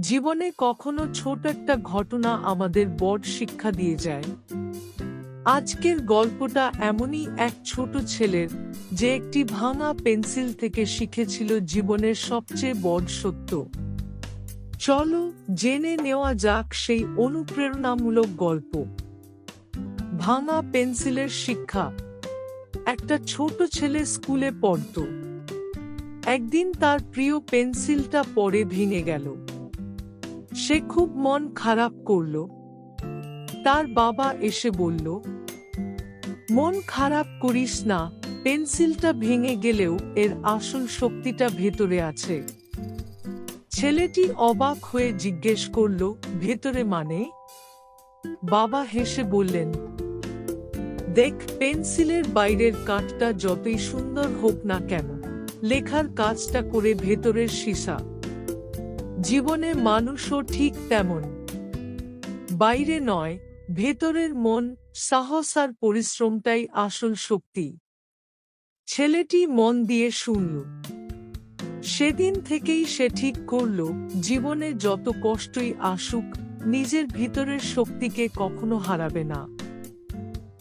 জীবনে কখনো ছোট একটা ঘটনা আমাদের বড় শিক্ষা দিয়ে যায়। আজকের গল্পটা এমনই এক ছোট ছেলের, যে একটি ভাঙা পেন্সিল থেকে শিখেছিল জীবনের সবচেয়ে বড় সত্য। চলো জেনে নেওয়া যাক সেই অনুপ্রেরণামূলক গল্প। ভাঙা পেন্সিলের শিক্ষা। একটা ছোট ছেলে স্কুলে পড়ত। একদিন তার প্রিয় পেন্সিলটা পরে ভেঙে গেল। সে খুব মন খারাপ করল। তার বাবা এসে বলল, মন খারাপ করিস না, পেন্সিলটা ভেঙে গেলেও এর আসল শক্তিটা ভেতরে আছে। ছেলেটি অবাক হয়ে জিজ্ঞেস করল, ভেতরে মানে? বাবা হেসে বললেন, দেখ, পেন্সিলের বাইরের কাঠটা যতই সুন্দর হোক না কেন, লেখার কাজটা করে ভেতরের সীসা। জীবনে মানুষও ঠিক তেমন। বাইরে নয়, ভেতরের মন, সাহস আর পরিশ্রমটাই আসল শক্তি। ছেলেটি মন দিয়ে শুনল। সেদিন থেকেই সে ঠিক করল, জীবনে যত কষ্টই আসুক, নিজের ভিতরের শক্তিকে কখনো হারাবে না।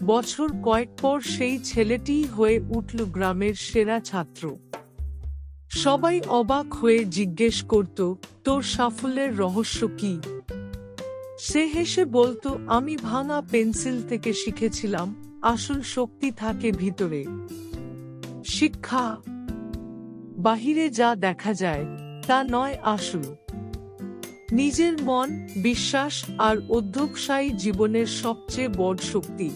বছর কয়েক পর সেই ছেলেটিই হয়ে উঠল গ্রামের সেরা ছাত্র। সবাই অবাক হয়ে জিজ্ঞেস করত তোর সাফল্যের রহস্য কি? সে হেসে বলতো, আমি ভাঙা পেন্সিল থেকে শিখেছিলাম, আসল শক্তি থাকে ভিতরে। শিক্ষা, বাহিরে যা দেখা যায়, তা নয় আসল। নিজের মন, বিশ্বাস আর অধ্যবসায়ী জীবনের সবচেয়ে বড় শক্তি।